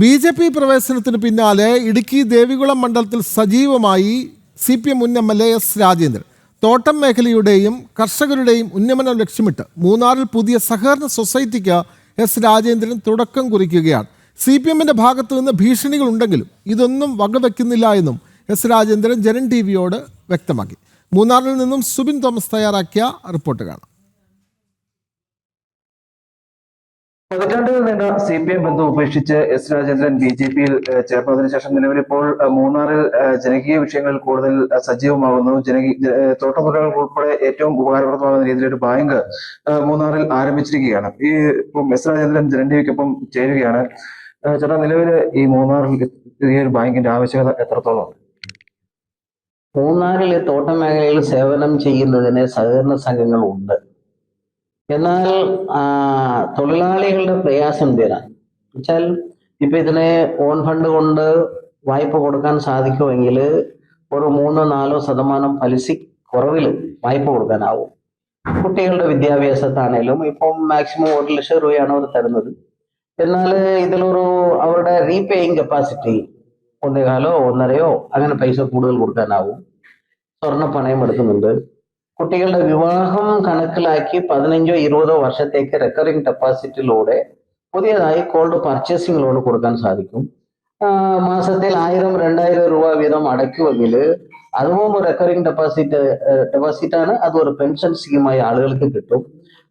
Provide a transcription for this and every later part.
B J P പ്രവേശനത്തിന് പിന്നാലെ ഇടുക്കി ദേവികുളം മണ്ഡലത്തിൽ സജീവമായി സി പി എം മുൻ M L A S Rajendran. തോട്ടം മേഖലയുടെയും കർഷകരുടെയും ഉന്നമനം ലക്ഷ്യമിട്ട് മൂന്നാറിൽ പുതിയ സഹകരണ സൊസൈറ്റിക്ക് എസ് രാജേന്ദ്രൻ തുടക്കം കുറിക്കുകയാണ്. സി പി എമ്മിന്റെ ഭാഗത്തു നിന്ന് ഭീഷണികളുണ്ടെങ്കിലും ഇതൊന്നും വകവെക്കുന്നില്ല എന്നും എസ് രാജേന്ദ്രൻ ജനൻ ടി വിയോട് വ്യക്തമാക്കി. മൂന്നാറിൽ നിന്നും സുബിൻ തോമസ് തയ്യാറാക്കിയ റിപ്പോർട്ട് കാണാം. പതിറ്റാണ്ടുകൾ നീണ്ട സി പി എം ബന്ധം ഉപേക്ഷിച്ച് എസ് രാജേന്ദ്രൻ ബി ജെ പിയിൽ ചേർന്നതിനു ശേഷം നിലവിലിപ്പോൾ മൂന്നാറിൽ ജനകീയ വിഷയങ്ങളിൽ കൂടുതൽ സജീവമാകുന്നു ജനകീയ തോട്ടത്തൊഴിലാളികൾ ഉൾപ്പെടെ ഏറ്റവും ഉപകാരപ്രദമാകുന്ന രീതിയിലൊരു ബാങ്ക് മൂന്നാറിൽ ആരംഭിച്ചിരിക്കുകയാണ്. ഈ ഇപ്പം എസ് രാജേന്ദ്രൻ ജനന്റിക്കൊപ്പം ചേരുകയാണ്. ചേട്ടാ നിലവിൽ ഈ മൂന്നാറിൽ ഈ ഒരു ബാങ്കിന്റെ ആവശ്യകത എത്രത്തോളം? മൂന്നാറിലെ തോട്ടം മേഖലയിൽ സേവനം ചെയ്യുന്നതിന് സഹകരണ സംഘങ്ങളുണ്ട്. എന്നാൽ തൊഴിലാളികളുടെ പ്രയാസം തീരാൻ വെച്ചാൽ ഇപ്പൊ ഇതിനെ ഓൺ ഫണ്ട് കൊണ്ട് വായ്പ കൊടുക്കാൻ സാധിക്കുമെങ്കിൽ ഒരു മൂന്നോ നാലോ ശതമാനം പലിശ കുറവിൽ വായ്പ കൊടുക്കാനാവും. കുട്ടികളുടെ വിദ്യാഭ്യാസത്താണേലും ഇപ്പം മാക്സിമം ഒരു ലക്ഷം രൂപയാണ് അവർ തരുന്നത്. എന്നാൽ ഇതിലൊരു അവരുടെ റീപേയിങ് കപ്പാസിറ്റി ഒന്നേകാലോ ഒന്നരയോ അങ്ങനെ പൈസ കൂടുതൽ കൊടുക്കാനാവും. സ്വർണ പണയം എടുക്കുന്നുണ്ട്. കുട്ടികളുടെ വിവാഹം കണക്കിലാക്കി പതിനഞ്ചോ ഇരുപതോ വർഷത്തേക്ക് റെക്കറിംഗ് ഡെപ്പോസിറ്റിലൂടെ പുതിയതായി കോൾഡ് പർച്ചേസിംഗ് ലോൺ കൊടുക്കാൻ സാധിക്കും. മാസത്തിൽ ആയിരം രണ്ടായിരം രൂപ വീതം അടയ്ക്കുമെങ്കിൽ അതും റെക്കറിംഗ് ഡെപ്പോസിറ്റ് ഡെപ്പോസിറ്റ് ആണ്. അത് ഒരു പെൻഷൻ സ്കീമായി ആളുകൾക്ക് കിട്ടും.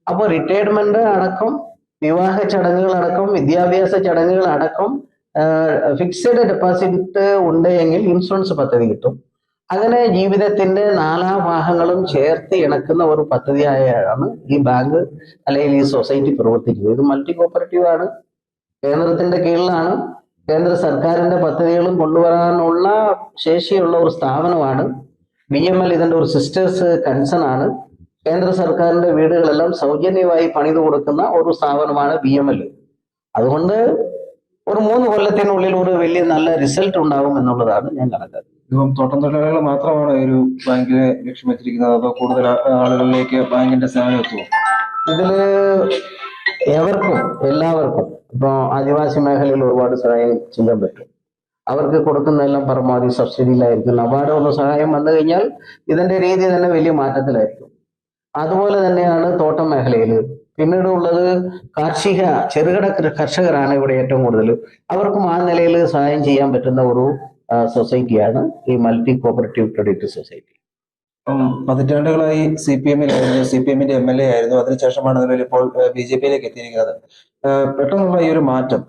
അപ്പോൾ റിട്ടയർമെന്റ് അടക്കം വിവാഹ ചടങ്ങുകൾ അടക്കം വിദ്യാഭ്യാസ ചടങ്ങുകൾ അടക്കം ഫിക്സഡ് ഡെപ്പോസിറ്റ് ഉണ്ടെങ്കിൽ ഇൻഷുറൻസ് പദ്ധതി കിട്ടും. അങ്ങനെ ജീവിതത്തിന്റെ നാലാ ഭാഗങ്ങളും ചേർത്ത് ഇണക്കുന്ന ഒരു പദ്ധതിയായാണ് ഈ ബാങ്ക് അല്ലെങ്കിൽ ഈ സൊസൈറ്റി പ്രവർത്തിക്കുന്നത്. ഇത് മൾട്ടി കോപ്പറേറ്റീവ് ആണ്. കേന്ദ്രത്തിന്റെ കീഴിലാണ്. കേന്ദ്ര സർക്കാരിന്റെ പദ്ധതികളും കൊണ്ടുവരാനുള്ള ശേഷിയുള്ള ഒരു സ്ഥാപനമാണ്. ബി എം എൽ ഇതിന്റെ ഒരു സിസ്റ്റേഴ്സ് കൺസൺ ആണ്. കേന്ദ്ര സർക്കാരിന്റെ വീടുകളെല്ലാം സൗജന്യമായി പണിതു കൊടുക്കുന്ന ഒരു സ്ഥാപനമാണ് ബി എം എൽ. അതുകൊണ്ട് ഒരു മൂന്ന് കൊല്ലത്തിനുള്ളിൽ ഒരു വലിയ നല്ല റിസൾട്ട് ഉണ്ടാകും എന്നുള്ളതാണ് ഞാൻ കണക്കാക്കുന്നത്. ഇപ്പം തോട്ടം തൊഴിലാളികൾ മാത്രമാണ് ഒരു ബാങ്കിനെ ലക്ഷ്യം വെച്ചിരിക്കുന്നത് അതോ കൂടുതൽ ആളുകളിലേക്ക് ബാങ്കിന്റെ സേവനം എത്തുമോ? ഇതിൽ എവർക്കും എല്ലാവർക്കും ഇപ്പൊ ആദിവാസി മേഖലയിൽ ഒരുപാട് സഹായം ചെയ്യാൻ പറ്റും. അവർക്ക് കൊടുക്കുന്നതെല്ലാം പരമാവധി സബ്സിഡിയിലായിരിക്കും. നബാർഡ് ഒന്ന് സഹായം വന്നു കഴിഞ്ഞാൽ ഇതിന്റെ രീതി തന്നെ വലിയ മാറ്റത്തിലായിരിക്കും. അതുപോലെ തന്നെയാണ് തോട്ടം മേഖലയിൽ പിന്നീട് ഉള്ളത് കാർഷിക ചെറുകിട കർഷകരാണ് ഇവിടെ ഏറ്റവും കൂടുതൽ. അവർക്കും ആ നിലയിൽ സഹായം ചെയ്യാൻ പറ്റുന്ന ഒരു സൊസൈറ്റിയാണ് ഈ മൾട്ടി കോപ്പറേറ്റീവ് ക്രെഡിറ്റ് സൊസൈറ്റി. പതിറ്റാണ്ടുകളായി സി പി എമ്മിലായിരുന്നു. സി പി എമ്മിന്റെ എം എൽ എ ആയിരുന്നു. അതിനുശേഷമാണ് നിലവിൽ ഇപ്പോൾ ബി ജെ പിയിലേക്ക് എത്തിയിരിക്കുന്നത്. പെട്ടെന്നുള്ള ഈ ഒരു മാറ്റം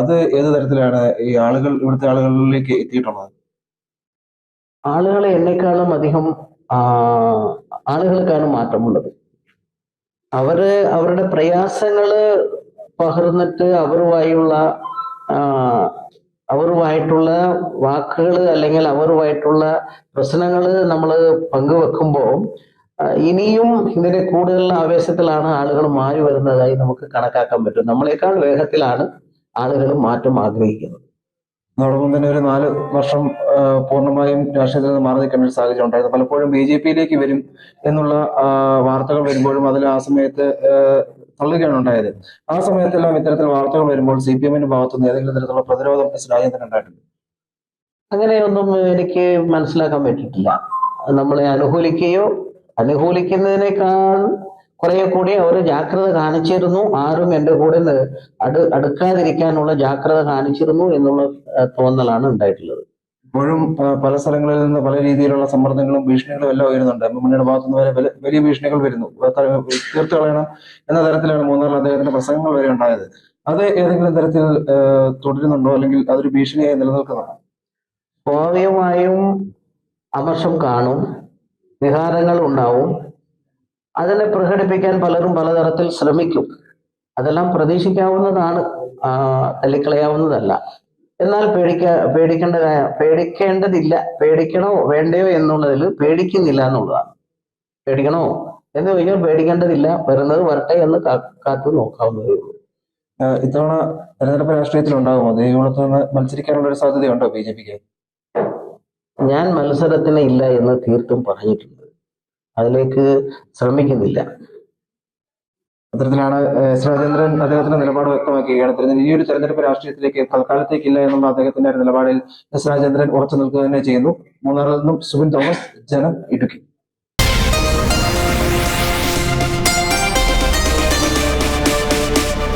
അത് ഏത് തരത്തിലാണ് ഈ ആളുകൾ ഇവിടുത്തെ ആളുകളിലേക്ക് എത്തിയിട്ടുള്ളത്? ആളുകളെ എന്നെക്കാളും അധികം ആളുകൾക്കാണ് മാറ്റമുള്ളത്. അവർ അവരുടെ പ്രയാസങ്ങൾ പകർന്നിട്ട് അവരുമായുള്ള അവരുമായിട്ടുള്ള വാക്കുകൾ അല്ലെങ്കിൽ അവരുമായിട്ടുള്ള പ്രശ്നങ്ങൾ നമ്മൾ പങ്കുവെക്കുമ്പോൾ ഇനിയും ഇതിന്റെ കൂടുതൽ ആവേശത്തിലാണ് ആളുകൾ മാറി വരുന്നതായി നമുക്ക് കണക്കാക്കാൻ പറ്റും. നമ്മളെക്കാൾ വേഗത്തിലാണ് ആളുകൾ മാറ്റം ആഗ്രഹിക്കുന്നത്. അതോടൊപ്പം തന്നെ ഒരു നാല് വർഷം പൂർണമായും രാഷ്ട്രീയത്തിൽ നിന്ന് മാറി നിൽക്കേണ്ട ഒരു സാഹചര്യം ഉണ്ടായിരുന്നു. പലപ്പോഴും ബി ജെ പിയിലേക്ക് വരും എന്നുള്ള വാർത്തകൾ വരുമ്പോഴും അതിൽ ആ സമയത്ത് തള്ളുകയാണ് ഉണ്ടായത്. ആ സമയത്തെല്ലാം ഇത്തരത്തിൽ വാർത്തകൾ വരുമ്പോൾ സി പി എമ്മിന്റെ ഭാഗത്തുനിന്ന് ഏതെങ്കിലും തരത്തിലുള്ള പ്രതിരോധം എസ് രാജേന്ദ്രൻ ഉണ്ടായിട്ടുണ്ട്. അങ്ങനെയൊന്നും എനിക്ക് മനസ്സിലാക്കാൻ പറ്റിയിട്ടില്ല. നമ്മളെ അനുകൂലിക്കുകയോ അനുകൂലിക്കുന്നതിനേക്കാൾ കുറെ കൂടി അവർ ജാഗ്രത കാണിച്ചിരുന്നു. ആരും എന്റെ കൂടെ അടു അടുക്കാതിരിക്കാനുള്ള ജാഗ്രത കാണിച്ചിരുന്നു എന്നുള്ള തോന്നലാണ് ഉണ്ടായിട്ടുള്ളത്. ഇപ്പോഴും പല സ്ഥലങ്ങളിൽ നിന്ന് പല രീതിയിലുള്ള സമ്മർദ്ദങ്ങളും ഭീഷണികളും എല്ലാം ഉയരുന്നുണ്ട്. മുന്നണിയുടെ ഭാഗത്തുനിന്ന് വരെ വലിയ- ഭീഷണികൾ വരുന്നു. തീർത്തു കളയണം എന്ന തരത്തിലാണ് മൂന്നാറിൽ അദ്ദേഹത്തിന്റെ പ്രസംഗങ്ങൾ വരെ ഉണ്ടായത്. അത് ഏതെങ്കിലും തരത്തിൽ തുടരുന്നുണ്ടോ? അല്ലെങ്കിൽ അതൊരു ഭീഷണിയായി നിലനിൽക്കുന്നുണ്ടോ സ്വാഭാവികമായും അമർഷം കാണും. വിഹാരങ്ങൾ ഉണ്ടാവും. അതിനെ പ്രകടിപ്പിക്കാൻ പലരും പലതരത്തിൽ ശ്രമിക്കും. അതെല്ലാം പ്രതീക്ഷിക്കാവുന്നതാണ് തള്ളിക്കളയാവുന്നതല്ല എന്നാൽ പേടിക്ക പേടിക്കേണ്ട പേടിക്കേണ്ടതില്ല. പേടിക്കണോ വേണ്ടയോ എന്നുള്ളതിൽ പേടിക്കുന്നില്ല എന്നുള്ളതാണ്. പേടിക്കണോ? എന്ന് ചോദിക്കാൻ പേടിക്കേണ്ടതില്ല. വരുന്നത് വരട്ടെ എന്ന് കാത്തു നോക്കാവുന്നതേ ഉള്ളൂ. ഇത്തവണ തെരഞ്ഞെടുപ്പ് രാഷ്ട്രീയത്തിൽ ഉണ്ടാകുമോ ദേവികുളത്ത് നിന്ന് മത്സരിക്കാനുള്ള ഒരു സാധ്യതയുണ്ടോ ബി ജെ പിക്ക്? ഞാൻ മത്സരത്തിന് ഇല്ല എന്ന് തീർത്തും പറഞ്ഞിട്ടുണ്ട്. അതിലേക്ക് ശ്രമിക്കുന്നില്ല. അത്തരത്തിലാണ് ശ്രീചന്ദ്രൻ അദ്ദേഹത്തിന്റെ നിലപാട് വ്യക്തമാക്കുകയാണ്. തെരഞ്ഞെടുപ്പ് ഈ ഒരു തെരഞ്ഞെടുപ്പ് രാഷ്ട്രീയത്തിലേക്ക് തൽക്കാലത്തേക്ക് ഇല്ല എന്നുള്ള അദ്ദേഹത്തിന്റെ നിലപാടിൽ ശ്രീചന്ദ്രൻ ഉറച്ചു നിൽക്കുക തന്നെ ചെയ്യുന്നു. മൂന്നാറിൽ നിന്നും സുബിൻ തോമസ് ജനം ഇടുക്കി.